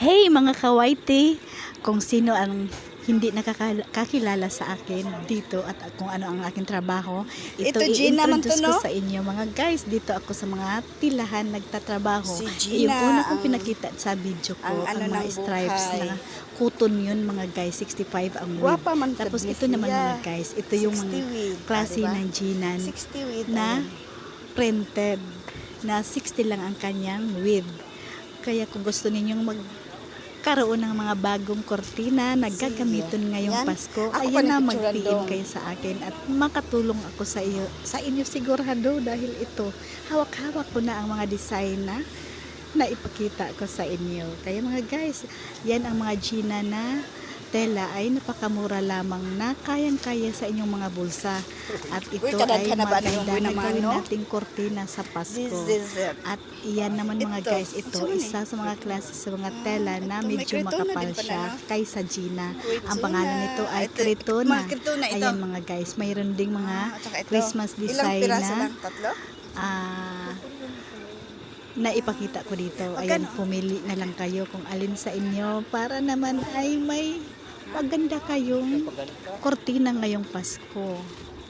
Hey mga kawaiti! Kung sino ang hindi nakakilala sa akin dito at kung ano ang aking trabaho, ito, Ito, Gina man to, i-introduce ko no? sa inyo. Mga guys, dito ako sa mga tilahan nagtatrabaho. Si Yung Gina, una kong pinakita sa video ko, ang ang, ano mga stripes buhay. na kuton yun mga guys, 65 ang width. Guwapa man sa Tapos ito naman mga guys, ito yung 60 mga with, klase ah, diba? ng Gina 60 with na ano. printed na 60 lang ang kanyang width. Kaya kung gusto ninyong magkaroon ng mga bagong kortina na gagamitin ngayong Yan. Pasko, Ako ayan na mag-PM kayo sa akin at makatulong ako sa iyo sa inyo sigurado dahil ito hawak-hawak ko na ang mga design na na ipakita ko sa inyo. Kaya mga guys, yan ang mga Gina na tela ay napakamura lamang na kayang-kaya sa inyong mga bulsa. At ito Uy, ay maganda na gawin no? nating kortina sa Pasko. At iyan naman mga Ito. guys, ito isa sa mga klase sa mga tela na medyo makapal siya kaysa Gina. Ang pangalan nito ay ito. Ayan mga guys, mayroon ding mga Ah. Christmas design na ah na ipakita ko dito. Ayan, Magkano? pumili na lang kayo kung alin sa inyo para naman ay may maganda kayong kortina ngayong Pasko.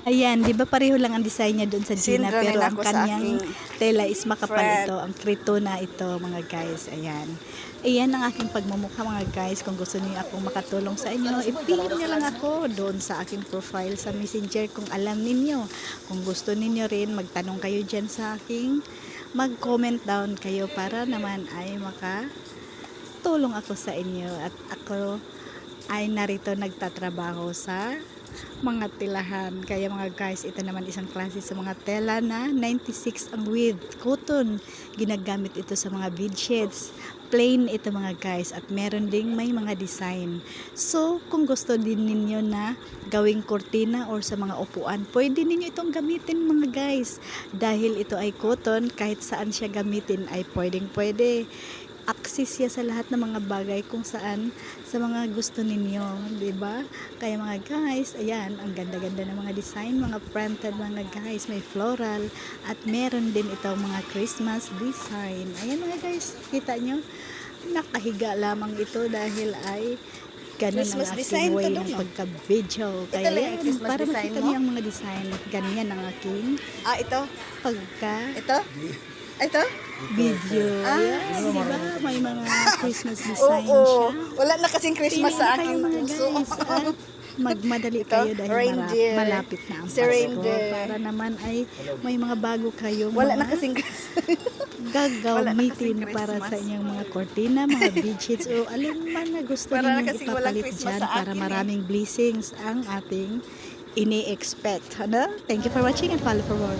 Ayan, di ba pareho lang ang design niya doon sa Gina Sindro pero ang kanyang tela is makapal friend. ito. Ang krito na ito mga guys. Ayan. Ayan ang aking pagmumukha mga guys. Kung gusto niyo akong makatulong sa inyo, i-pin niyo lang ako doon sa aking profile sa messenger kung alam ninyo. Kung gusto ninyo rin, magtanong kayo dyan sa aking mag-comment down kayo para naman ay makatulong ako sa inyo at ako ay narito nagtatrabaho sa mga tilahan. Kaya mga guys, ito naman isang klase sa mga tela na 96 ang width. Cotton. Ginagamit ito sa mga bedsheets. Plain ito mga guys at meron ding may mga design. So, kung gusto din ninyo na gawing kortina or sa mga upuan, pwede ninyo itong gamitin mga guys. Dahil ito ay cotton, kahit saan siya gamitin ay pwedeng pwede access siya sa lahat ng mga bagay kung saan sa mga gusto ninyo, 'di ba? Kaya mga guys, ayan, ang ganda-ganda ng mga design, mga printed mga guys, may floral at meron din itong mga Christmas design. Ayan mga guys, kita nyo? Nakahiga lamang ito dahil ay ganun Christmas ang aking way ng pagka-video. Kaya yan, Christmas para makita niyo ang mga design, ganyan ang aking Ah, ito? pagka Ito? Ito? video. Ah, Yes, di ba? May mga Christmas Oo. design siya. Wala na kasing Christmas sa kayo, aking mga puso. guys. at magmadali Ito, kayo dahil reindeer. mara- malapit na ang Si Pasko. reindeer. Para naman ay may mga bago kayong Wala na kasing Christmas. Wala na gagamitin kasing para sa Christmas. inyong mga kortina, mga bedsheets o alin man na gusto Para na ninyong kasing walang ipapalit Christmas dyan sa para akin eh. maraming blessings ang ating ini-expect. Ano? Thank you for watching and follow for more.